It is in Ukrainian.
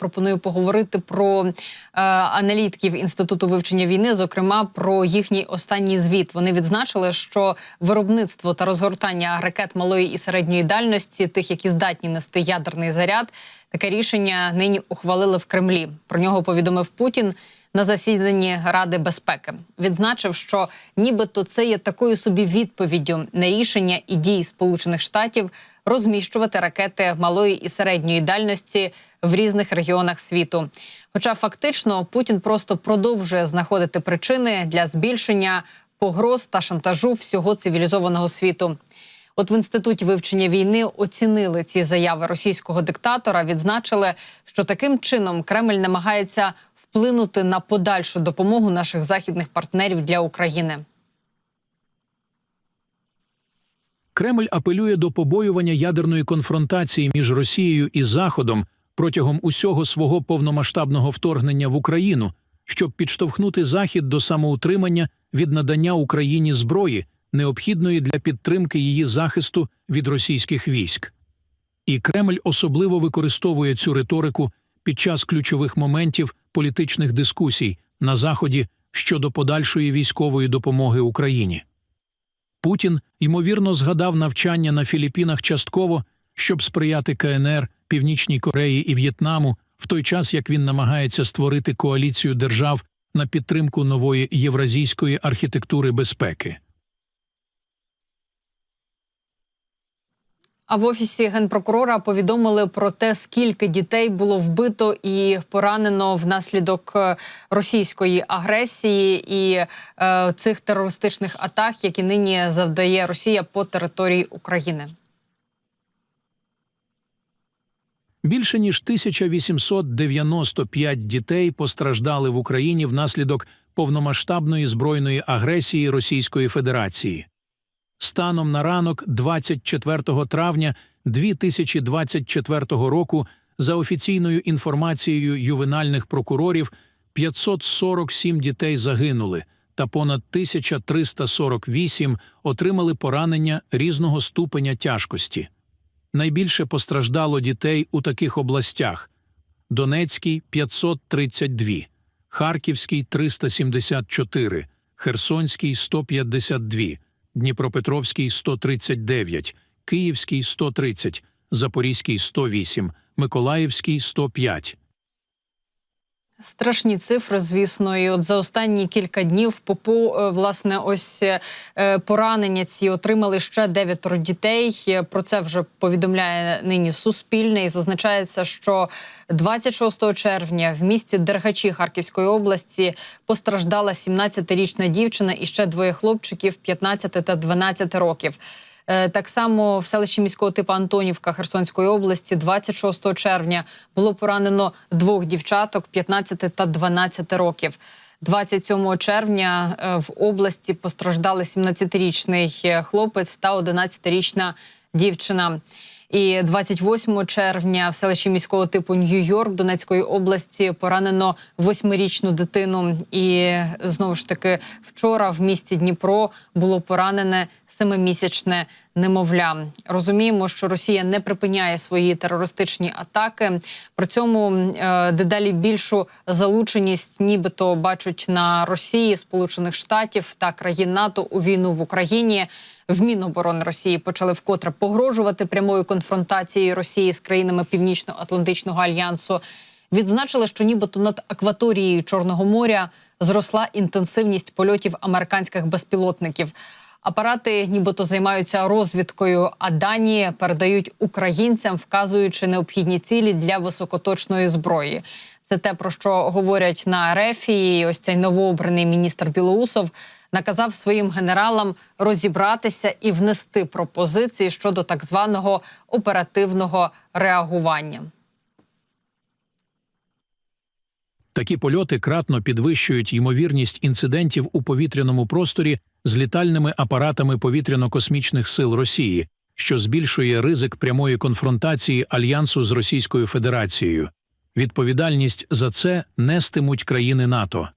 пропоную поговорити про е, аналітиків інституту вивчення війни, зокрема про їхній останній звіт. Вони відзначили, що виробництво та розгортання ракет малої і середньої дальності, тих, які здатні нести ядерний заряд, таке рішення нині ухвалили в Кремлі. Про нього повідомив Путін. На засіданні Ради безпеки відзначив, що нібито це є такою собі відповіддю на рішення і дії Сполучених Штатів розміщувати ракети малої і середньої дальності в різних регіонах світу. Хоча фактично Путін просто продовжує знаходити причини для збільшення погроз та шантажу всього цивілізованого світу. От в інституті вивчення війни оцінили ці заяви російського диктатора. Відзначили, що таким чином Кремль намагається вплинути на подальшу допомогу наших західних партнерів для України. Кремль апелює до побоювання ядерної конфронтації між Росією і Заходом протягом усього свого повномасштабного вторгнення в Україну, щоб підштовхнути Захід до самоутримання від надання Україні зброї, необхідної для підтримки її захисту від російських військ. І Кремль особливо використовує цю риторику під час ключових моментів політичних дискусій на Заході щодо подальшої військової допомоги Україні. Путін, ймовірно, згадав навчання на Філіппінах частково, щоб сприяти КНР, Північній Кореї і В'єтнаму, в той час як він намагається створити коаліцію держав на підтримку нової євразійської архітектури безпеки. А в офісі генпрокурора повідомили про те, скільки дітей було вбито і поранено внаслідок е, російської агресії і е, цих терористичних атак, які нині завдає Росія по території України. Більше ніж 1895 дітей постраждали в Україні внаслідок повномасштабної збройної агресії Російської Федерації. Станом на ранок 24 травня 2024 року, за офіційною інформацією ювенальних прокурорів, 547 дітей загинули та понад 1348 отримали поранення різного ступеня тяжкості. Найбільше постраждало дітей у таких областях: Донецький 532, Харківський 374, Херсонський 152, Дніпропетровський 139, Київський 130, Запорізький 108, Миколаївський 105. Страшні цифри, звісно, і от за останні кілька днів попу е, власне ось е, поранення ці отримали ще дев'ятеро дітей. Е, Про це вже повідомляє нині Суспільне і зазначається, що 26 червня в місті Дергачі Харківської області постраждала 17-річна дівчина і ще двоє хлопчиків 15 та 12 років. Е, Так само в селищі міського типу Антонівка Херсонської області 26 червня було поранено двох дівчаток 15 та 12 років. 27 червня е, в області постраждали 17-річний хлопець та 11-річна дівчина. І 28 червня в селищі міського типу Нью-Йорк Донецької області поранено восьмирічну дитину. І знову ж таки вчора в місті Дніпро було поранене семимісячне немовля. Розуміємо, що Росія не припиняє свої терористичні атаки. При цьому е, дедалі більшу залученість, нібито бачать на Росії, Сполучених Штатів та країн НАТО у війну в Україні. В Міноборони Росії почали вкотре погрожувати прямою конфронтацією Росії з країнами Північно-Атлантичного альянсу. Відзначили, що нібито над акваторією Чорного моря зросла інтенсивність польотів американських безпілотників. Апарати нібито займаються розвідкою, а дані передають українцям, вказуючи необхідні цілі для високоточної зброї. Це те про що говорять на рефії. Ось цей новообраний міністр Білоусов наказав своїм генералам розібратися і внести пропозиції щодо так званого оперативного реагування. Такі польоти кратно підвищують ймовірність інцидентів у повітряному просторі з літальними апаратами повітряно-космічних сил Росії, що збільшує ризик прямої конфронтації альянсу з Російською Федерацією. Відповідальність за це нестимуть країни НАТО.